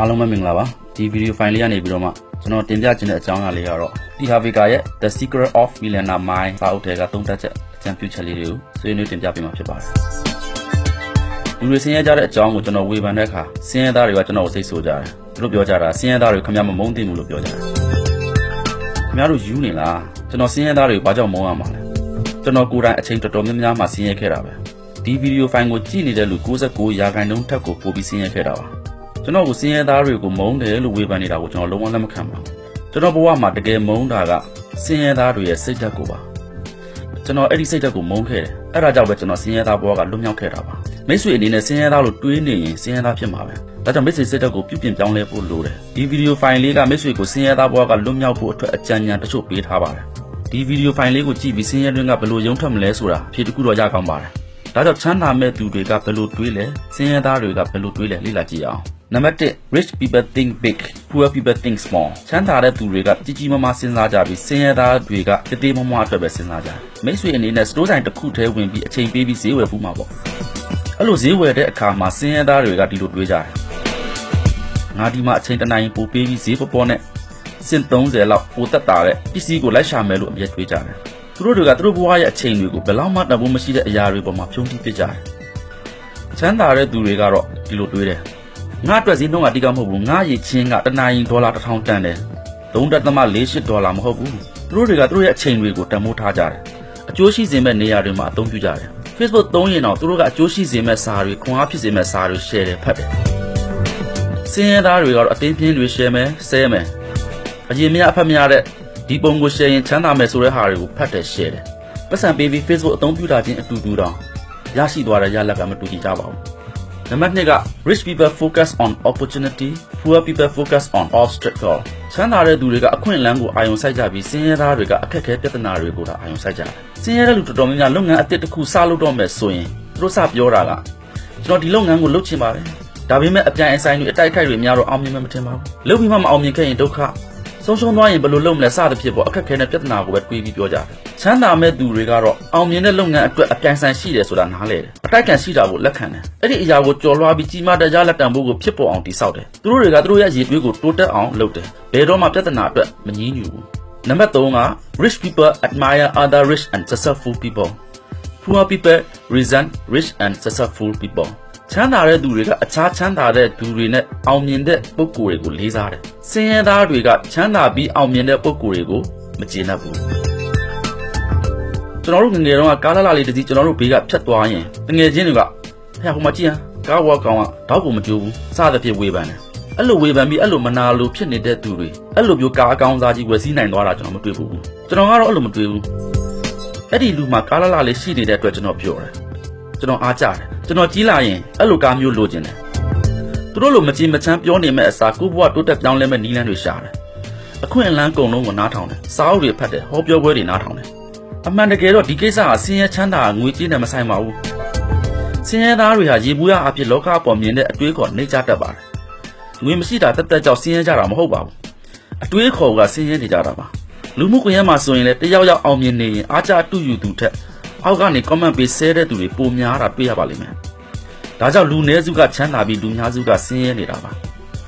အားလုံးပဲမင်္ဂလာပါဒီဗီဒီယိုဖိုင်လေးကနေပြီးတော့မှကျွန်တော်တင်ပြချင်တဲ့အကြောင်းအရာလေးကတော့ T Harvey ရဲ့ The Secret of Millionaire Mind စာအုပ်ထဲကသုံးသပ်ချက်အကြံပြုချက်လေးတွေကိုဆွေးနွေးတင်ပြပေးမှာဖြစ်ပါတယ်လူတွေဆင်းရဲကြတဲ့အကြောင်းကိုကျွန်တော်ဝေဖန်တဲ့အခါဆင်းရဲသားတွေကကျွန်တော်ကိုစိတ်ဆိုးကြတယ်သူတို့ပြောကြတာဆင်းရဲသားတွေခင်ဗျားမမုန်းသိဘူးလို့ပြောကြတယ်ခင်ဗျားတို့ယူနေလားကျွန်တော်ဆင်းရဲသားတွေကိုဘာကြောင့်မုန်းရမှာလဲကျွန်တော်ကိုယ်တိုင်အချိန်တော်တော်များများမှဆင်းရဲခဲ့တာပဲဒီဗီဒီယိုဖိုင်ကိုကြည့်နေတဲ့လူ69ရာခိုင်နှုန်းထက်ကိုပိုပြီးဆင်းရဲခဲ့တာပါ ကျွန်တော်ကိုဆင်းရဲသားတွေကိုမုန်းတယ်လို့ဝေဖန်နေတာကိုကျွန်တော်လုံးဝလက်မခံပါဘူးကျွန်တော်ဘဝမှာတကယ်မုန်းတာကဆင်းရဲသားတွေရဲ့စိတ်ဓာတ်ကိုပါကျွန်တော်အဲ့ဒီစိတ်ဓာတ်ကိုမုန်းခဲ့တယ်အဲ့ဒါကြောင့်ပဲကျွန်တော်ဆင်းရဲသားဘဝကလွတ်မြောက်ခဲ့တာပါမိတ်ဆွေအနေနဲ့ဆင်းရဲသားလို့တွေးနေရင်ဆင်းရဲသားဖြစ်မှာပဲဒါကြောင့်မိတ်ဆွေစိတ်ဓာတ်ကိုပြုပြင်ပြောင်းလဲဖို့လိုတယ်ဒီဗီဒီယိုဖိုင်လေးကမိတ်ဆွေကိုဆင်းရဲသားဘဝကလွတ်မြောက်ဖို့အတွက်အကြံဉာဏ်တချို့ပေးထားပါတယ်ဒီဗီဒီယိုဖိုင်လေးကိုကြည့်ပြီးဆင်းရဲတွင်းကဘယ်လိုရုံထွက်မလဲဆိုတာဖြေတခုတော့ရကောင်းပါတယ်ဒါကြောင့်ချမ်းသာမဲ့သူတွေကဘယ်လိုတွေးလဲဆင်းရဲသားတွေကဘယ်လိုတွေးလဲလေ့လာကြည့်အောင် နံပါတ်1 rich people think big poor people think small ချမ်းသာတဲ့သူတွေကကြီးကြီးမားမားစဉ်းစားကြပြီးဆင်းရဲသားတွေကတသေးမွားအတွက်ပဲစဉ်းစားကြတယ်မိတ်ဆွေအနေနဲ့စတိုးဆိုင်တစ်ခုထဲဝင်ပြီးအချိန်ပေးပြီးဈေးဝယ်ဖို့မှာပေါ့အဲ့လိုဈေးဝယ်တဲ့အခါမှာဆင်းရဲသားတွေကဒီလိုတွေးကြတယ်ငါဒီမှာအချိန်တစ်နိုင်ပိုပေးပြီးဈေးပေါ်ပေါ်နဲ့စင်30လောက်ပိုတက်တာတဲ့ပစ္စည်းကိုလိုက်ရှာမယ်လို့အမြဲတွေးကြတယ်သူတို့တွေကသူတို့ဘဝရဲ့အချိန်တွေကိုဘယ်လောက်မှတန်ဖိုးမရှိတဲ့အရာတွေပေါ်မှာဖြုံးတိပစ်ကြတယ်ချမ်းသာတဲ့သူတွေကတော့ဒီလိုတွေးတယ် ငါအတွက်ဈေးနှုန်းကတိကျမဟုတ်ဘူးငါရည်ချင်းကတနာရင်ဒေါ်လာ1000တန်တယ်3.48ဒေါ်လာမဟုတ်ဘူးသူတို့တွေကသူတို့ရဲ့အချိန်တွေကိုတန်ဖိုးထားကြတယ်အကျိုးရှိစေမဲ့နေရာတွေမှာအသုံးပြုကြတယ် Facebook သုံးရင်တော့သူတို့ကအကျိုးရှိစေမဲ့စာတွေခွန်အားဖြစ်စေမဲ့စာတွေ share တယ်ဖတ်တယ်စင်းရဲသားတွေကတော့အတင်းပြင်းတွေ share မယ်ဆဲမယ်အရင်မြအဖက်များတဲ့ဒီပုံကို share ရင်ချမ်းသာမယ်ဆိုတဲ့ဟာတွေကိုဖတ်တယ် share တယ်ပတ်စံပေးပြီး Facebook အသုံးပြုတာချင်းအတူတူတောင်ရရှိသွားတဲ့ရလက်ကမတူကြကြပါဘူး နံပါတ်2က rich people focus on opportunity poor people focus on obstacle ချမ်းသာတဲ့သူတွေကအခွင့်အလမ်းကိုအာရုံစိုက်ကြပြီးဆင်းရဲသားတွေကအခက်အခဲပြဿနာတွေကိုသာအာရုံစိုက်ကြတယ်ဆင်းရဲတဲ့လူတော်တော်များများလုပ်ငန်းအသစ်တစ်ခုစလုပ်တော့မယ်ဆိုရင်သူတို့စပြောတာကကျွန်တော်ဒီလုပ်ငန်းကိုလုပ်ချင်ပါတယ်ဒါပေမဲ့အပြိုင်အဆိုင်တွေအတိုက်အခိုက်တွေများတော့အောင်မြင်မှမထင်ပါဘူးလုပ်ပြီးမှမအောင်မြင်ခဲ့ရင်ဒုက္ခဆုံးရှုံးသွားရင်ဘယ်လိုလုပ်မလဲစသဖြင့်ပေါ့အခက်အခဲနဲ့ပြဿနာကိုပဲတွေးပြီးပြောကြတယ် ချမ်းသာမဲ့သူတွေကတော့အောင်မြင်တဲ့လုပ်ငန်းအတွက်အပြိုင်ဆိုင်ရှိတယ်ဆိုတာနားလည်တယ်အတိုက်ခံရှိတာကိုလက်ခံတယ်အဲ့ဒီအရာကိုကြော်လွှားပြီးကြီးမားတဲ့ရလက်တံဖို့ကိုဖြစ်ပေါ်အောင်တည်ဆောက်တယ်သူတို့တွေကသူတို့ရဲ့ရည်တွေးကိုတိုးတက်အောင်လုပ်တယ်ဘယ်တော့မှပြဿနာအတွက်မငြင်းညူဘူးနံပါတ်3က rich people admire other rich and successful people poor people resent rich and successful people ချမ်းသာတဲ့သူတွေကအခြားချမ်းသာတဲ့သူတွေနဲ့အောင်မြင်တဲ့ပုဂ္ဂိုလ်တွေကိုလေးစားတယ်။ဆင်းရဲသားတွေကချမ်းသာပြီးအောင်မြင်တဲ့ပုဂ္ဂိုလ်တွေကိုမကျေနပ်ဘူး။ ကျွန်တော်တို့ငငယ်တုန်းကကားလာလာလေးတစ်စီးကျွန်တော်တို့ဘေးကဖြတ်သွားရင်ငငယ်ချင်းတွေကဖះဟိုမှာကြည့်ဟမ်ကားဝါကောင်ကတောက်ကိုမကြိုးဘူးစသဖြင့်ဝေဖန်တယ်။အဲ့လိုဝေဖန်ပြီးအဲ့လိုမနာလိုဖြစ်နေတဲ့သူတွေအဲ့လိုမျိုးကားအကောင်စားကြီးဝယ်စည်းနိုင်သွားတာကျွန်တော်မတွေ့ဘူး။ကျွန်တော်ကတော့အဲ့လိုမတွေ့ဘူး။အဲ့ဒီလူမှာကားလာလာလေးရှိနေတဲ့အတွက်ကျွန်တော်ပြောတယ်။ကျွန်တော်အားကြတယ်ကျွန်တော်ကြီးလာရင်အဲ့လိုကားမျိုးလိုချင်တယ်သူတို့လိုမကြည်မချမ်းပြောနေမဲ့အစားကိုဘွားတိုးတက်ပြောင်းလဲမဲ့နီးလန်းတွေရှာတယ်အခွင့်အလမ်းကုံလုံးကိုနားထောင်တယ်စာအုပ်တွေဖတ်တယ်ဟောပြောပွဲတွေနားထောင်တယ် အမှန်တကယ်တော့ဒီကိစ္စဟာဆင်းရဲချမ်းသာငွေကြေးနဲ့မဆိုင်ပါဘူးဆင်းရဲသားတွေဟာရေဘူးရအဖြစ်လောကအပေါ်မြင်တဲ့အတွေးခေါ်နှိမ့်ချတတ်ပါတယ်ငွေမရှိတာတက်တက်ကြောက်ဆင်းရဲကြတာမဟုတ်ပါဘူးအတွေးခေါ်ကဆင်းရဲနေကြတာပါလူမှုကွန်ရက်မှာဆိုရင်လည်းတယောက်ယောက်အောင်မြင်နေရင်အားကြတူယူသူထက်အောက်ကနေ comment ပေးဆဲတဲ့သူတွေပိုများတာတွေ့ရပါလိမ့်မယ်။ဒါကြောင့်လူနည်းစုကချမ်းသာပြီးလူများစုကဆင်းရဲနေတာပါ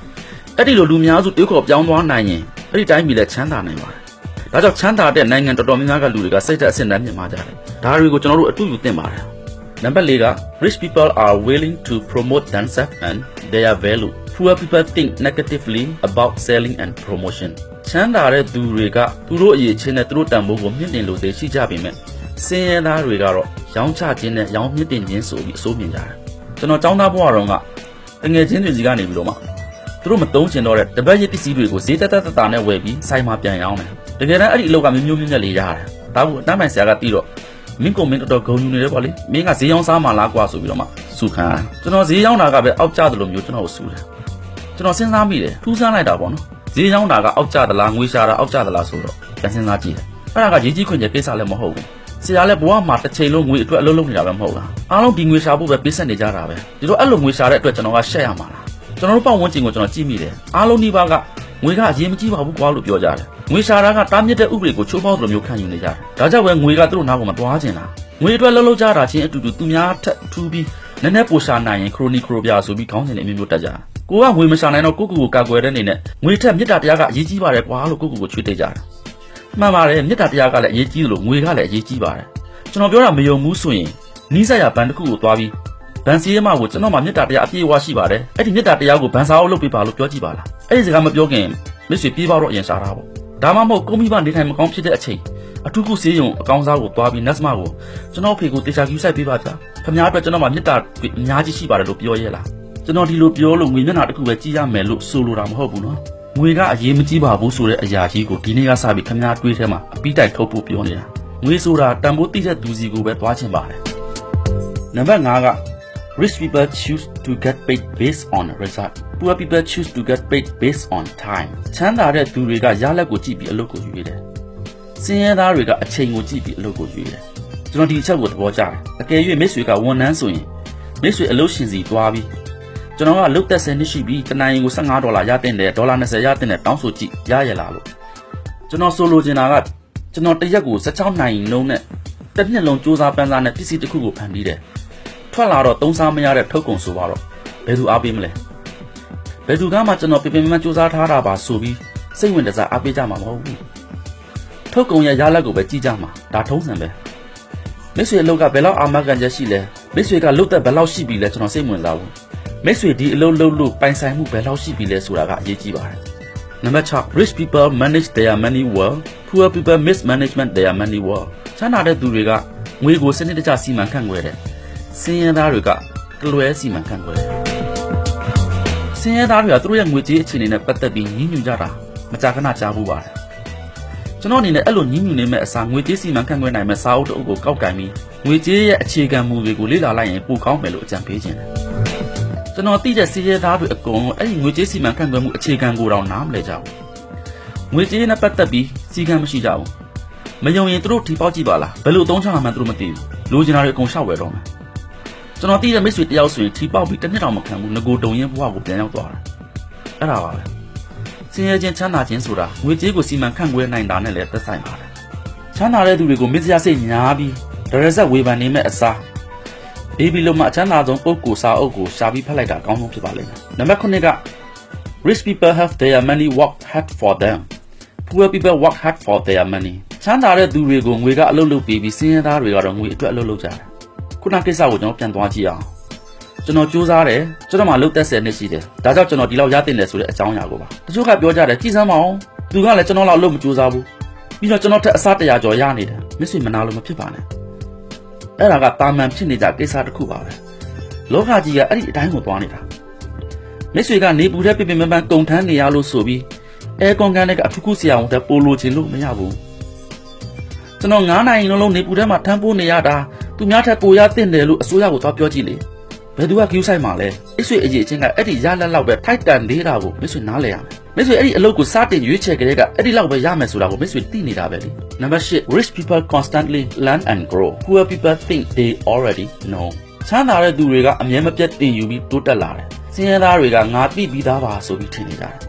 ။အဲ့ဒီလိုလူများစုတွေးခေါ်ပြောင်းသွားနိုင်ရင်အဲ့ဒီတိုင်းပြည်လည်းချမ်းသာနိုင်ပါတယ်။ ဒါကြောင့်ချမ်းသာတဲ့နိုင်ငံတော်တော်များများကလူတွေကစိတ်သက်အဆင့်တန်းမြင့်မာကြတယ်။ဒါတွေကိုကျွန်တော်တို့အတူယူသင့်ပါတယ်။နံပါတ်၄က rich people are willing to promote themselves and their value. Poor people think negatively about selling and promotion. ချမ်းသာတဲ့သူတွေကသူတို့အရေးချင်းနဲ့သူတို့တန်ဖိုးကိုမြင့်တင်လို့သိရှိကြပေမဲ့စင်းရဲသားတွေကတော့ရောင်းချခြင်းနဲ့ရောင်းမြင့်တင်ခြင်းဆိုပြီးအစိုးမြင်ကြတယ်ကျွန်တော်ចောင်းသားဘဝတုန်းကတငယ်ချင်းတွေစီကနေပြီးတော့မှသူတို့မတုံးချင်တော့တဲ့တပတ်ရစ်ပစ္စည်းတွေကိုဈေးတက်တက်တက်တာနဲ့ဝယ်ပြီးဆိုင်မှာပြန်ရောင်းတယ် တကယ်တမ်းအဲ့ဒီအလုပ်ကမျိုးမျိုးမြင့်မြတ်လေးရတယ်ဒါကိုအတန်းပိုင်ဆရာကတီးတော့မင်းကမင်းတော်တော်ဂုံယူနေတယ်ပေါ့လေမင်းကဈေးရောင်းစားမှလားကွာဆိုပြီးတော့မှစူခံကျွန်တော်ဈေးရောင်းတာကပဲအောက်ကျသလိုမျိုးကျွန်တော်ကိုစူတယ်ကျွန်တော်စဉ်းစားမိတယ်ထူးဆန်းလိုက်တာပေါ့နော်ဈေးရောင်းတာကအောက်ကျသလားငွေရှာတာအောက်ကျသလားဆိုတော့ပြန်စဉ်းစားကြည့်တယ်အဲ့ဒါကရေးကြီးခွင့်ကျကိစ္စလည်းမဟုတ်ဘူးဆရာလည်းဘဝမှာတစ်ချိန်လုံးငွေအတွက်အလုပ်လုပ်နေတာပဲမဟုတ်လားအားလုံးဒီငွေရှာဖို့ပဲပေးဆက်နေကြတာပဲဒီလိုအဲ့လိုငွေရှာတဲ့အတွက်ကျွန်တော်ကရှက်ရမှာလားကျွန်တော်တို့ပတ်ဝန်းကျင်ကိုကျွန်တော်ကြည့်မိတယ်အားလုံးဒီပါက ငွေကအရင်မကြည့်ပါဘူးကွာလို့ပြောကြတယ်ငွေရှာတာကတားမြစ်တဲ့ဥပဒေကိုချိုးဖောက်သလိုမျိုးခံယူနေကြတယ်ဒါကြောင့်ပဲငွေကသူတို့နားကိုမသွားချင်တာငွေအတွက်လှုပ်လှုပ်ကြတာချင်းအတူတူသူများထက်ထူးပြီးနည်းနည်းပိုရှာနိုင်ရင်ခရိုနီခရိုပြာဆိုပြီးခေါင်းစဉ်တွေအမျိုးမျိုးတက်ကြတာကိုကငွေမရှာနိုင်တော့ကိုကူကိုကာကွယ်တဲ့အနေနဲ့ငွေထက်မြစ်တာတရားကအရေးကြီးပါတယ်ကွာလို့ကိုကူကိုချွေးတိတ်ကြတာမှန်ပါတယ်မြစ်တာတရားကလည်းအရေးကြီးတယ်လို့ငွေကလည်းအရေးကြီးပါတယ်ကျွန်တော်ပြောတာမယုံဘူးဆိုရင်နီးစပ်ရဘဏ်တစ်ခုကိုသွားပြီးဘန်စီရဲမကိုကျွန်တော်မှမြစ်တာတရားအပြည့်အဝရှိပါတယ်အဲ့ဒီမြစ်တာတရားကိုဘန်စာအုပ်လုပ်ပေးပါလို့ပြောကြည့်ပါလား အဲ့ဒီစကားမပြောခင်မစ်ဆွေပြေးပါတော့အရင်ရှာတာပေါ့ဒါမှမဟုတ်ကိုမိဘနေထိုင်မကောင်းဖြစ်တဲ့အချိန်အထူးကုဆေးရုံအကောင်းစားကိုသွားပြီးနတ်စမကိုကျွန်တော်ဖေကိုတေချာကူးဆိုင်ပေးပါဗျာခင်ဗျားအတွက်ကျွန်တော်မှမြစ်တာအများကြီးရှိပါတယ်လို့ပြောရဲလားကျွန်တော်ဒီလိုပြောလို့ငွေမျက်နှာတစ်ခုပဲကြည့်ရမယ်လို့ဆိုလိုတာမဟုတ်ဘူးနော်ငွေကအရေးမကြီးပါဘူးဆိုတဲ့အရာကြီးကိုဒီနေ့ကစပြီးခင်ဗျားတွေးထဲမှာအပိတိုက်ထုတ်ဖို့ပြောနေတာငွေဆိုတာတန်ဖိုးတိတဲ့သူစီကိုပဲသွားချင်ပါတယ်နံပါတ်5က rich people choose to get paid based on result poor people choose to get paid based on time ချမ်းသာတဲ့သူတွေကရလက်ကိုကြည့်ပြီးအလုပ်ကိုယူရတယ်စင်းရဲသားတွေကအချိန်ကိုကြည့်ပြီးအလုပ်ကိုယူရတယ်ကျွန်တော်ဒီအချက်ကိုသဘောကျတယ်အကယ်၍မိတ်ဆွေကဝန်ထမ်းဆိုရင်မိတ်ဆွေအလုပ်ရှင်စီသွားပြီးကျွန်တော်ကလုတ်သက်ဆယ်နှစ်ရှိပြီတနိုင်ကို15ဒေါ်လာရတဲ့တယ်ဒေါ်လာ20ရတဲ့တယ်တောင်းဆိုကြည့်ရရလားလို့ကျွန်တော်ဆိုလိုချင်တာကကျွန်တော်တစ်ရက်ကို16နိုင်လုံးနဲ့တစ်နှစ်လုံးစူးစမ်းပန်းစားနဲ့ပစ္စည်းတစ်ခုကိုဖန်ပြီးတယ် ထွက်လာတော့သုံးစားမရတဲ့ထုတ်ကုန်ဆိုပါတော့ဘယ်သူအားပေးမလဲဘယ်သူကမှကျွန်တော်ပြပြမမစူးစမ်းထားတာပါဆိုပြီးစိတ်ဝင်တစားအားပေးကြမှာမဟုတ်ဘူးထုတ်ကုန်ရဲ့ရလက်ကိုပဲကြည့်ကြမှာဒါထုံးစံပဲမိတ်ဆွေအလုပ်ကဘယ်လောက်အာမခံချက်ရှိလဲမိတ်ဆွေကလုတ်သက်ဘယ်လောက်ရှိပြီလဲကျွန်တော်စိတ်ဝင်စားဘူးမိတ်ဆွေဒီအလုပ်လုပ်လို့ပိုင်ဆိုင်မှုဘယ်လောက်ရှိပြီလဲဆိုတာကအရေးကြီးပါတယ်။နံပါတ်6 rich people manage their money well poor people mismanagement their money well ချမ်းသာတဲ့သူတွေကငွေကိုစနစ်တကျစီမံခန့်ခွဲတယ်။ စင်းရဲသားတွေကကလွဲစီမံခန့်ခွဲတယ်။စင်းရဲသားတွေကသူတို့ရဲ့ငွေကြေးအခြေအနေနဲ့ပတ်သက်ပြီးညှိညူကြတာမကြာခဏကြားဘူးပါတယ်။ကျွန်တော်အနေနဲ့အဲ့လိုညှိညူနေမဲ့အစားငွေကြေးစီမံခန့်ခွဲနိုင်မဲ့စာအုပ်တစ်အုပ်ကိုကောက်ကင်ပြီးငွေကြေးရဲ့အခြေခံမူတွေကိုလေ့လာလိုက်ရင်ပိုကောင်းမယ်လို့အကြံပေးခြင်းတယ်။ကျွန်တော်သိတဲ့စီးရဲသားတွေအကုန်လုံးအဲ့ဒီငွေကြေးစီမံခန့်ခွဲမှုအခြေခံကိုတော့နားမလည်ကြဘူးငွေကြေးနဲ့ပတ်သက်ပြီးစီကံမရှိကြဘူးမယုံရင်သူတို့ထီပေါက်ကြည့်ပါလားဘယ်လိုအသုံးချရမှန်းသူတို့မသိဘူးလိုချင်တာတွေအကုန်ရှောက်ဝယ်တော့မယ် ကျွန်တော်သိတဲ့မိတ်ဆွေတယောက်ဆိုရင်ထီပေါက်ပြီးတစ်နှစ်တောင်မခံဘူးငကိုတုံရင်ဘဝကိုပြန်ရောက်သွားတယ်အဲ့ဒါပါပဲစင်ရဲချင်းချမ်းသာခြင်းဆိုတာငွေကြေးကိုစီမံခန့်ခွဲနိုင်တာနဲ့လည်းသက်ဆိုင်ပါတယ်ချမ်းသာတဲ့သူတွေကိုမစ္စရစိတ်ညားပြီးဒရဇက်ဝေဖန်နေမဲ့အစားဘေဘီလုံးမှာအချမ်းသာဆုံးပုဂ္ဂိုလ်စာအုပ်ကိုရှာပြီးဖတ်လိုက်တာအကောင်းဆုံးဖြစ်ပါလိမ့်မယ်။နံပါတ်9က Rich people have their money work hard for them. Poor people work hard for their money. ချမ်းသာတဲ့သူတွေကိုငွေကအလုပ်လုပ်ပေးပြီးစင်းရဲသားတွေကတော့ငွေအတွက်အလုပ်လုပ်ကြတယ်။ခု နကိစ္စကိုကျွန်တော်ပြန်သွားကြည့်အောင်။ကျွန်တော်စူးစမ်းတယ်ကျွန်တော်မှလုပ်သက်ဆယ်နှစ်ရှိတယ်။ဒါကြောင့်ကျွန်တော်ဒီလောက်ရတင်တယ်ဆိုတဲ့အကြောင်းအရာကိုပါ။တချို့ကပြောကြတယ်ကြည်စမ်းမအောင်။သူကလည်းကျွန်တော်လောက်လုပ်မစူးစမ်းဘူး။ပြီးတော့ကျွန်တော်ထက်အစားတရာကျော်ရနေတယ်။မစ်ဆွေမနာလို့မဖြစ်ပါနဲ့။အဲ့ဒါကတာမန်ဖြစ်နေကြကိစ္စတစ်ခုပါပဲလောကကြီးကအဲ့ဒီအတိုင်းကိုသွားနေတာမိတ်ဆွေကနေပူတဲ့ပြပြမပန်းကုံထမ်းနေရလို့ဆိုပြီးအဲကွန်ကန်တွေကအထူးခုဆရာဝန်တဲ့ပိုလိုချင်လို့မရဘူးကျွန်တော်9နိုင်လုံးလုံးနေပူထဲမှာထမ်းပိုးနေရတာ သူများထက်ကိုရတင့်တယ်လို့အစိုးရကိုသွားပြောကြည့်လေဘယ်သူကကြူးဆိုင်မှာလဲမိတ်ဆွေအရေးချင်းကအဲ့ဒီရလက်လောက်ပဲထိုက်တန်သေးတာကိုမိတ်ဆွေနားလဲရမယ်မိတ်ဆွေအဲ့ဒီအလုပ်ကိုစတင်ရွေးချယ်ကြတဲ့ကအဲ့ဒီလောက်ပဲရမယ်ဆိုတာကိုမိတ်ဆွေသိနေတာပဲလေ Number 8 rich people constantly learn and grow poor people think they already know ချမ်းသာတဲ့သူတွေကအမြဲမပြတ်တင်ယူပြီးတိုးတက်လာတယ်။စင်းရဲသားတွေကငါသိပြီးသားပါဆိုပြီးထင်နေကြတယ်။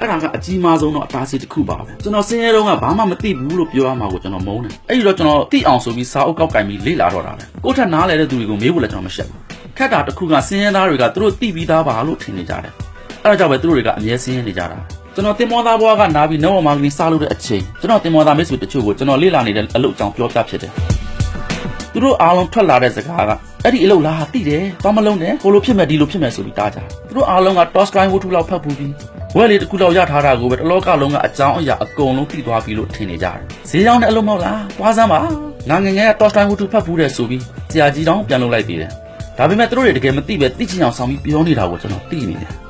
အဲ့ဒါကအကြီးမားဆုံးတော့အတားအဆီးတစ်ခုပါပဲ။ကျွန်တော်စင်းရဲတော့ကဘာမှမသိဘူးလို့ပြောရမှာကိုကျွန်တော်မုန်းတယ်။အဲ့ဒီတော့ကျွန်တော်သိအောင်ဆိုပြီးစာအုပ်ကောက်ကင်ပြီးလေ့လာတော့တာပဲ။ကိုယ့်ထက်နားလဲတဲ့သူတွေကိုမေးဖို့လည်းကျွန်တော်မရှက်ဘူး။ခက်တာတစ်ခုကစင်းရဲသားတွေကသူတို့သိပြီးသားပါလို့ထင်နေကြတယ်။အဲ့ဒါကြောင့်ပဲသူတို့တွေကအမြဲစင်းရဲနေကြတာ။ကျွန်တော်တင်မောသားဘွားကနားပြီးနောဝမာကလေးစားလို့တဲ့အချိန်ကျွန်တော်တင်မောသားမိတ်ဆွေတချို့ကိုကျွန်တော်လေ့လာနေတဲ့အလုပ်အကြောင်းပြောပြဖြစ်တယ်။သူတို့အားလုံးထွက်လာတဲ့စကားက အဲ့ဒီအလုပ်လားသိတယ်။ဘာမလုံးနဲ့ကိုလိုဖြစ်မယ်ဒီလိုဖြစ်မယ်ဆိုပြီးတားကြ။သူတို့အားလုံးက Tolstoy ဝတ္ထုလောက်ဖတ်ဖူးပြီးဝက်လေးတစ်ခုလောက်ရထားတာကိုပဲတလောကလုံးကအကြောင်းအရာအကုန်လုံးသိသွားပြီလို့ထင်နေကြတယ်။ဈေးကြောင်းတဲ့အလုပ်မဟုတ်လား။သွားစမ်းပါ။ငါငယ်ငယ်က Tolstoy ဝတ္ထုဖတ်ဖူးတယ်ဆိုပြီးဆရာကြီးတောင်ပြန်လုပ်လိုက်သေးတယ်။ဒါပေမဲ့သူတို့တွေတကယ်မသိပဲသိချင်အောင်ဆောင်ပြီးပြောနေတာကိုကျွန်တော်သိနေတယ်။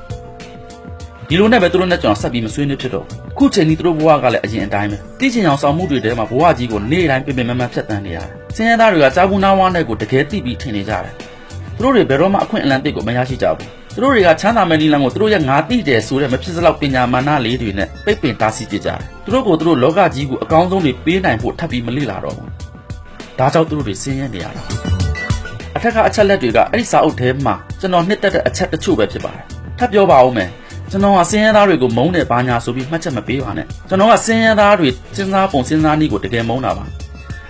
ဒီလိုနဲ့ပဲသူတို့နဲ့ကျွန်တော်ဆက်ပြီးမဆွေးနွေးဖြစ်တော့ဘူးခုချိန်ကြီးသူတို့ဘဝကလည်းအရင်အတိုင်းပဲသိချင်အောင်ဆောင်မှုတွေထဲမှာဘဝကြီးကိုနေ့တိုင်းပြင်ပင်မမဖြတ်တန်းနေရတယ်။စင်ရသားတွေကကြားဘူးနာဝါနဲ့ကိုတကယ်သိပြီးထင်နေကြတယ်။သူတို့တွေဘယ်တော့မှအခွင့်အလမ်းတိတ်ကိုမရရှိကြဘူး။သူတို့တွေကချမ်းသာမယ်နီလန်ကိုသူတို့ရဲ့ငါသိတယ်ဆိုတဲ့မဖြစ်စလောက်ပညာမာနလေးတွေနဲ့ပိတ်ပင်တားဆီးပြကြတယ်။သူတို့ကိုသူတို့လောကကြီးကိုအကောင်းဆုံးတွေပေးနိုင်ဖို့ထပ်ပြီးမလေ့လာတော့ဘူး။ဒါကြောင့်သူတို့တွေစင်ရနေရတာ။အထက်ကအချက်လက်တွေကအဲ့ဒီစာအုပ်ထဲမှာကျွန်တော်နှစ်သက်တဲ့အချက်တချို့ပဲဖြစ်ပါတယ်။ထပ်ပြောပါဦးမယ်။ ကျွန်တော်ကစင်းရဲသားတွေကိုမုန်းတယ်ဘာညာဆိုပြီးမှတ်ချက်မပေးပါနဲ့ကျွန်တော်ကစင်းရဲသားတွေစဉ်းစားပုံစဉ်းစားနည်းကိုတကယ်မုန်းတာပါ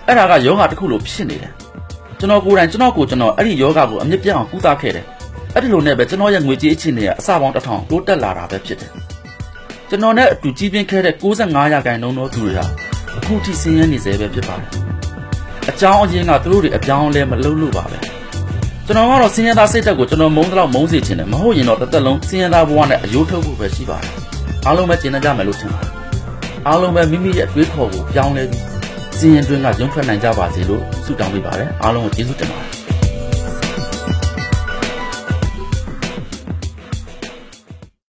အဲ့ဒါကယောဂတစ်ခုလိုဖြစ်နေတယ်ကျွန်တော်ကိုယ်တိုင်ကျွန်တော်ကိုကျွန်တော်အဲ့ဒီယောဂကိုအမြင့်ပြတ်အောင်ကုသခဲ့တယ်အဲ့ဒီလိုနဲ့ပဲကျွန်တော်ရဲ့ငွေကြေးအခြေအနေကအစပေါင်းတစ်ထောင်တိုးတက်လာတာပဲဖြစ်တယ်ကျွန်တော်နဲ့အတူကြီးပြင်းခဲ့တဲ့65ရာခိုင်နှုန်းသောသူတွေဟာအခုထိဆင်းရဲနေစေပဲဖြစ်ပါတယ်အကြောင်းအရင်းကသူတို့တွေအပြောင်းအလဲမလုပ်လို့ပါပဲ ကျွန်တော်ကတော့ဆင်းရဲသားစိတ်ဓာတ်ကိုကျွန်တော်မုန်းတော့မုန်းစေချင်တယ်မဟုတ်ရင်တော့တစ်သက်လုံးဆင်းရဲသားဘဝနဲ့အယိုးထုတ်ဖို့ပဲရှိပါတယ်အားလုံးပဲကျင့်ကြမယ်လို့ထင်ပါတယ်အားလုံးပဲမိမိရဲ့အတွေးခေါ်ကိုပြောင်းလဲပြီးစင်ရင်တွင်းကရုံထွက်နိုင်ကြပါစေလို့ဆုတောင်းပေးပါတယ်အားလုံးကိုကျေးဇူးတင်ပါတယ်